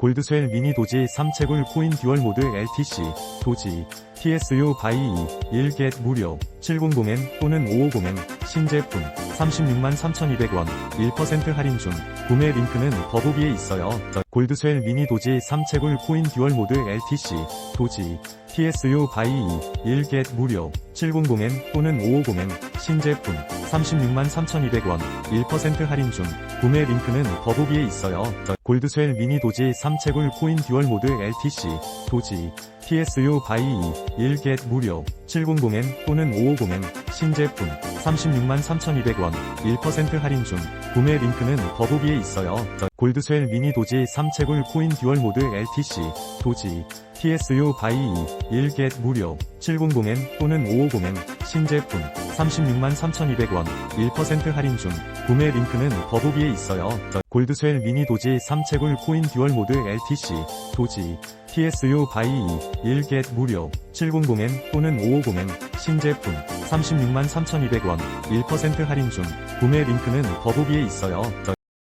골드쉘 미니 도지 3채굴 코인 듀얼 모드 LTC 도지 TSU 바이 2 1겟 무료 700N 또는 550N 신제품 36만 3,200원 1% 할인 중 구매 링크는 더보기에 있어요. 골드쉘 미니 도지 3채굴 코인 듀얼 모드 LTC 도지 TSU 바이 2 1겟 무료 700N 또는 550N 신제품 36만 3,200원 1% 할인 중 구매 링크는 더보기에 있어요. 골드쉘 미니 도지 3채굴 코인 듀얼 모드 LTC 도지 TSU 바이 2 1겟 무료 700N 또는 550N 신제품 36만 3,200원 1% 할인 중 구매 링크는 더보기에 있어요. 골드쉘 미니 도지 3 채굴 코인 듀얼 모드 LTC 도지 TSU 바이 2 1겟 무료 700N 또는 550N 신제품 36만 3,200원 1% 할인 중 구매 링크는 더보기에 있어요. 골드쉘 미니 도지 3채굴 코인 듀얼 모드 LTC 도지 TSU 바이 2 1겟 무료 700N 또는 550N 신제품 36만 3,200원 1% 할인 중 구매 링크는 더보기에 있어요.